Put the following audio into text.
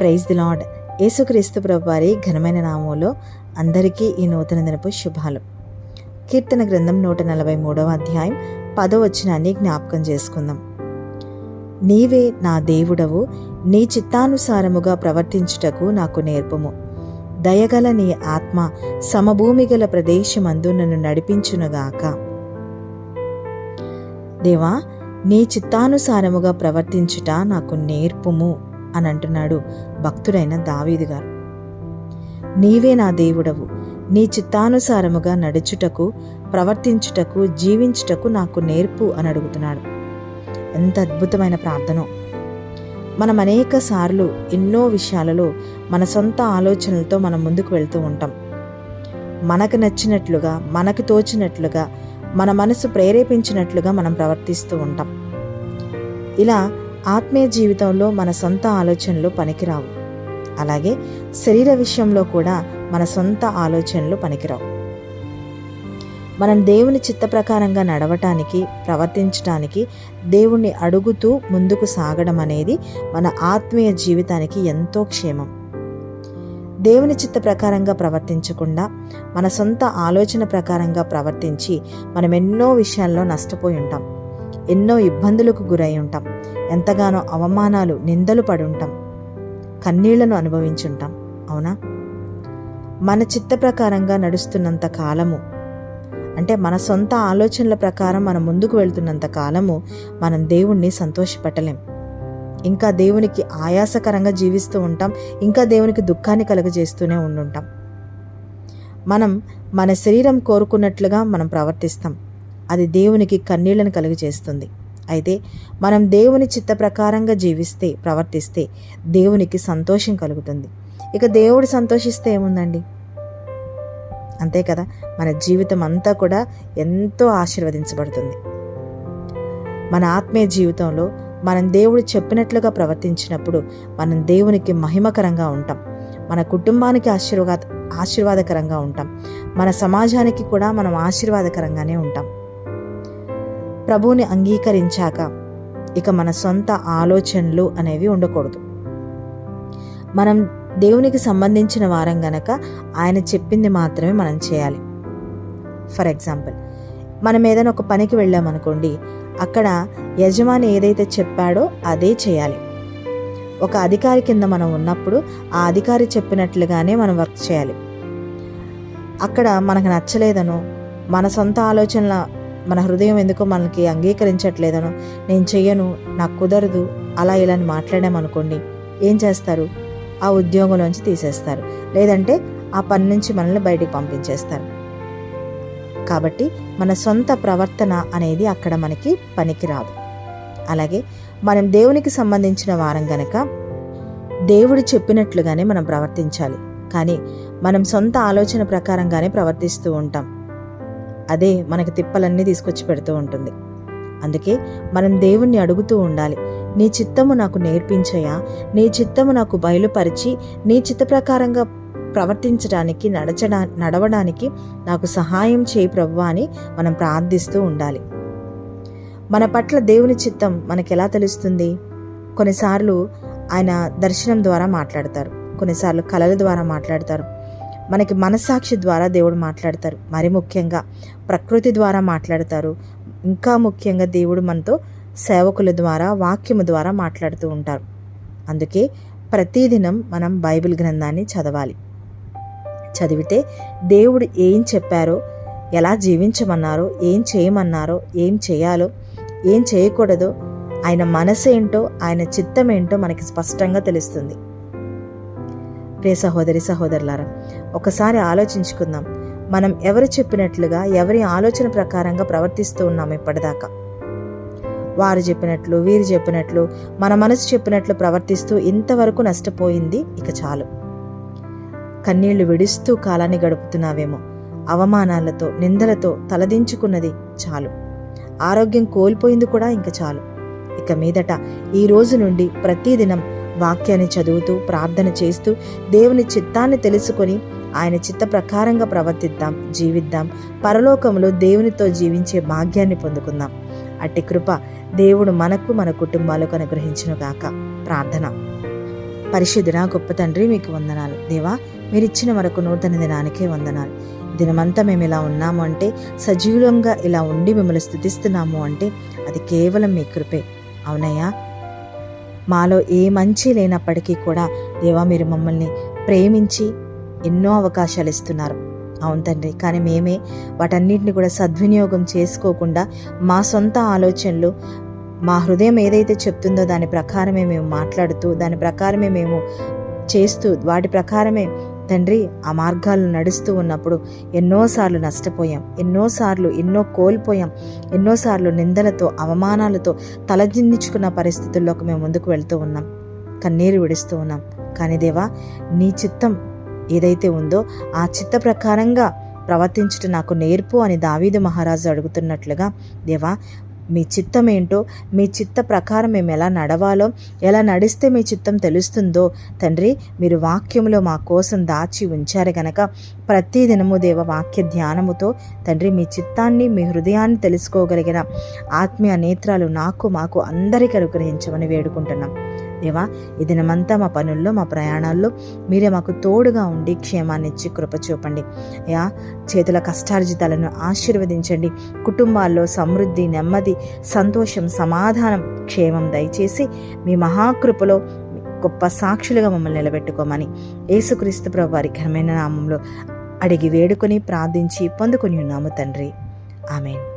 Praise the lord యేసుక్రీస్తు ప్రభు వారి ఘనమైన నామంలో అందరికీ ఈ నూతన దినపు శుభాలు. కీర్తన గ్రంథం నూట నలభై మూడవ అధ్యాయం పదో వచనాన్ని జ్ఞాపకం చేసుకుందాం. నీవే నా దేవుడవు నీ చిత్తానుసారముగా ప్రవర్తించుటకు నాకు నేర్పుము. దయగల నీ ఆత్మ సమభూమి గల ప్రదేశమందు నన్ను నడిపించునుగాక. దేవా నీ చిత్తానుసారముగా ప్రవర్తించుట నాకు నేర్పుము. అని అంటున్నాడు భక్తుడైన దావీదు గారు. నీవే నా దేవుడవు. నీ చిత్తానుసారముగా నడుచుటకు ప్రవర్తించుటకు జీవించుటకు నాకు నేర్పు అని అడుగుతున్నాడు. ఎంత అద్భుతమైన ప్రార్థన. మనం అనేక సార్లు ఎన్నో విషయాలలో మన సొంత ఆలోచనలతో మనం ముందుకు వెళ్తూ ఉంటాం. మనకు నచ్చినట్లుగా మనకు తోచినట్లుగా మన మనసు ప్రేరేపించినట్లుగా మనం ప్రవర్తిస్తూ ఉంటాం. ఇలా ఆత్మీయ జీవితంలో మన సొంత ఆలోచనలు పనికిరావు. అలాగే శరీర విషయంలో కూడా మన సొంత ఆలోచనలు పనికిరావు. మనం దేవుని చిత్త ప్రకారంగా నడవటానికి ప్రవర్తించటానికి దేవుణ్ణి అడుగుతూ ముందుకు సాగడం అనేది మన ఆత్మీయ జీవితానికి ఎంతో క్షేమం. దేవుని చిత్త ప్రకారంగా ప్రవర్తించకుండా మన సొంత ఆలోచన ప్రకారంగా ప్రవర్తించి మనం ఎన్నో విషయాల్లో నష్టపోయి ఉంటాం. ఎన్నో ఇబ్బందులకు గురై ఉంటాం. ఎంతగానో అవమానాలు నిందలు పడి ఉంటాం కన్నీళ్ళను అనుభవించుంటాం అవునా? మన చిత్త ప్రకారంగా నడుస్తున్నంత కాలము అంటే మన సొంత ఆలోచనల ప్రకారం మనం ముందుకు వెళ్తున్నంత కాలము మనం దేవుణ్ణి సంతోషపెట్టలేం. ఇంకా దేవునికి ఆయాసకరంగా జీవిస్తూ ఉంటాం ఇంకా దేవునికి దుఃఖాన్ని కలుగజేస్తూనే ఉండుంటాం. మనం మన శరీరం కోరుకున్నట్లుగా మనం ప్రవర్తిస్తాం. అది దేవునికి కన్నీళ్ళను కలుగజేస్తుంది. అయితే మనం దేవుని చిత్త ప్రకారంగా జీవిస్తే ప్రవర్తిస్తే దేవునికి సంతోషం కలుగుతుంది. ఇక దేవుడు సంతోషిస్తే ఏముందండి? అంతే కదా మన జీవితం అంతా కూడా ఎంతో ఆశీర్వదించబడుతుంది. మన ఆత్మీయ జీవితంలో మనం దేవుడు చెప్పినట్లుగా ప్రవర్తించినప్పుడు మనం దేవునికి మహిమకరంగా ఉంటాం. మన కుటుంబానికి ఆశీర్వాద ఆశీర్వాదకరంగా ఉంటాం. మన సమాజానికి కూడా మనం ఆశీర్వాదకరంగానే ఉంటాం. ప్రభువుని అంగీకరించాక ఇక మన సొంత ఆలోచనలు అనేవి ఉండకూడదు. మనం దేవునికి సంబంధించిన వారం గనక ఆయన చెప్పింది మాత్రమే మనం చేయాలి. ఫర్ ఎగ్జాంపుల్ మనం ఏదైనా ఒక పనికి వెళ్ళామనుకోండి అక్కడ యజమాని ఏదైతే చెప్పాడో అదే చేయాలి. ఒక అధికారి కింద మనం ఉన్నప్పుడు ఆ అధికారి చెప్పినట్లుగానే మనం వర్క్ చేయాలి. అక్కడ మనకు నచ్చలేదనో మన సొంత ఆలోచనల మన హృదయం ఎందుకో మనకి అంగీకరించట్లేదనో నేను చెయ్యను నాకు కుదరదు అలా ఇలా అని మాట్లాడామనుకోండి ఏం చేస్తారు? ఆ ఉద్యోగంలోంచి తీసేస్తారు. లేదంటే ఆ పని నుంచి మనల్ని బయటికి పంపించేస్తారు. కాబట్టి మన సొంత ప్రవర్తన అనేది అక్కడ మనకి పనికిరాదు అలాగే మనం దేవునికి సంబంధించిన వారం గనక దేవుడు చెప్పినట్లుగానే మనం ప్రవర్తించాలి. కానీ మనం సొంత ఆలోచన ప్రకారంగానే ప్రవర్తిస్తూ ఉంటాం. అదే మనకి తిప్పలన్నీ తీసుకొచ్చి పెడుతూ ఉంటుంది. అందుకే మనం దేవుణ్ణి అడుగుతూ ఉండాలి. నీ చిత్తము నాకు నేర్పించయా నీ చిత్తము నాకు బయలుపరిచి నీ చిత్త ప్రకారంగా ప్రవర్తించడానికి నడచడా నడవడానికి నాకు సహాయం చేయి ప్రభు అని మనం ప్రార్థిస్తూ ఉండాలి. మన పట్ల దేవుని చిత్తం మనకు ఎలా తెలుస్తుంది? కొన్నిసార్లు ఆయన దర్శనం ద్వారా మాట్లాడతారు. కొన్నిసార్లు కళల ద్వారా మాట్లాడతారు. మనకి మనస్సాక్షి ద్వారా దేవుడు మాట్లాడతారు. మరి ముఖ్యంగా ప్రకృతి ద్వారా మాట్లాడతారు. ఇంకా ముఖ్యంగా దేవుడు మనతో సేవకుల ద్వారా వాక్యము ద్వారా మాట్లాడుతూ ఉంటారు. అందుకే ప్రతిదినం మనం బైబిల్ గ్రంథాన్ని చదవాలి. చదివితే దేవుడు ఏం చెప్పారో ఎలా జీవించమన్నారో ఏం చేయమన్నారో ఏం చేయాలో ఏం చేయకూడదో ఆయన మనసు ఏంటో ఆయన చిత్తమేంటో మనకి స్పష్టంగా తెలుస్తుంది. ప్రియ సహోదరి సహోదరులారా ఒకసారి ఆలోచించుకుందాం. మనం ఎవరు చెప్పినట్లుగా ఎవరి ఆలోచన ప్రకారంగా ప్రవర్తిస్తూ ఉన్నాం ఇప్పటిదాకా. వారు చెప్పినట్లు వీరు చెప్పినట్లు మన మనసు చెప్పినట్లు ప్రవర్తిస్తూ ఇంతవరకు నష్టపోయింది ఇక చాలు. కన్నీళ్ళు విడుస్తూ కాలాన్ని గడుపుతున్నావేమో. అవమానాలతో నిందలతో తలదించుకున్నది చాలు. ఆరోగ్యం కోల్పోయింది కూడా ఇంక చాలు. ఇక మీదట ఈ రోజు నుండి ప్రతిదినం వాక్యాన్ని చదువుతూ ప్రార్థన చేస్తూ దేవుని చిత్తాన్ని తెలుసుకొని ఆయన చిత్త ప్రకారంగా ప్రవర్తిద్దాం జీవిద్దాం. పరలోకంలో దేవునితో జీవించే భాగ్యాన్ని పొందుకుందాం. అట్టి కృప దేవుడు మనకు మన కుటుంబాలకు అనుగ్రహించునుగాక ప్రార్థన. పరిశుద్ధుడా గొప్ప తండ్రి మీకు వందనాలు. దేవా మీరిచ్చిన మరొక నూతన దినానికే వందనాలు. దినమంతా మేము ఇలా ఉన్నాము అంటే సజీవంగా ఇలా ఉండి మిమ్మల్ని స్థుతిస్తున్నాము అంటే అది కేవలం మీ కృపే. అవునయ్యా మాలో ఏ మంచి లేనప్పటికీ కూడా దేవా మీరు మమ్మల్ని ప్రేమించి ఎన్నో అవకాశాలు ఇస్తున్నారు. అవును తండ్రి కానీ మేమే వాటన్నిటిని కూడా సద్వినియోగం చేసుకోకుండా మా సొంత ఆలోచనలు మా హృదయం ఏదైతే చెప్తుందో దాని ప్రకారమే మేము మాట్లాడుతూ దాని ప్రకారమే మేము చేస్తూ వాటి ప్రకారమే తండ్రి ఆ మార్గాలను నడుస్తూ ఉన్నప్పుడు ఎన్నోసార్లు నష్టపోయాం. ఎన్నోసార్లు ఎన్నో కోల్పోయాం. ఎన్నోసార్లు నిందలతో అవమానాలతో తలదించుకున్న పరిస్థితుల్లోకి మేము ముందుకు వెళ్తూ ఉన్నాం. కన్నీరు విడుస్తూ ఉన్నాం. కానీ దేవా నీ చిత్తం ఏదైతే ఉందో ఆ చిత్త ప్రకారంగా ప్రవర్తించుట నాకు నేర్పు అని దావీదు మహారాజు అడుగుతున్నట్లుగా దేవా మీ చిత్తం ఏంటో మీ చిత్త ప్రకారం మేము ఎలా నడవాలో ఎలా నడిస్తే మీ చిత్తం తెలుస్తుందో తండ్రి మీరు వాక్యంలో మా కోసం దాచి ఉంచారు గనక ప్రతి దినము దేవ వాక్య ధ్యానముతో తండ్రి మీ చిత్తాన్ని మీ హృదయాన్ని తెలుసుకోగలిగిన ఆత్మీయ నేత్రాలు నాకు మాకు అందరికీ అనుగ్రహించమని వేడుకుంటున్నాం. దేవా ఈ దినమంతా మా పనుల్లో మా ప్రయాణాల్లో మీరే మాకు తోడుగా ఉండి క్షేమాన్ని ఇచ్చి కృప చూపండి. యా చేతుల కష్టార్జితాలను ఆశీర్వదించండి. కుటుంబాల్లో సమృద్ధి నెమ్మది సంతోషం సమాధానం క్షేమం దయచేసి మీ మహాకృపలో గొప్ప సాక్షులుగా మమ్మల్ని నిలబెట్టుకోమని యేసుక్రీస్తు ప్రభు వారి ఘనమైన నామంలో అడిగి వేడుకొని ప్రార్థించి పొందుకొని ఉన్నాము తండ్రి. ఆమెన్.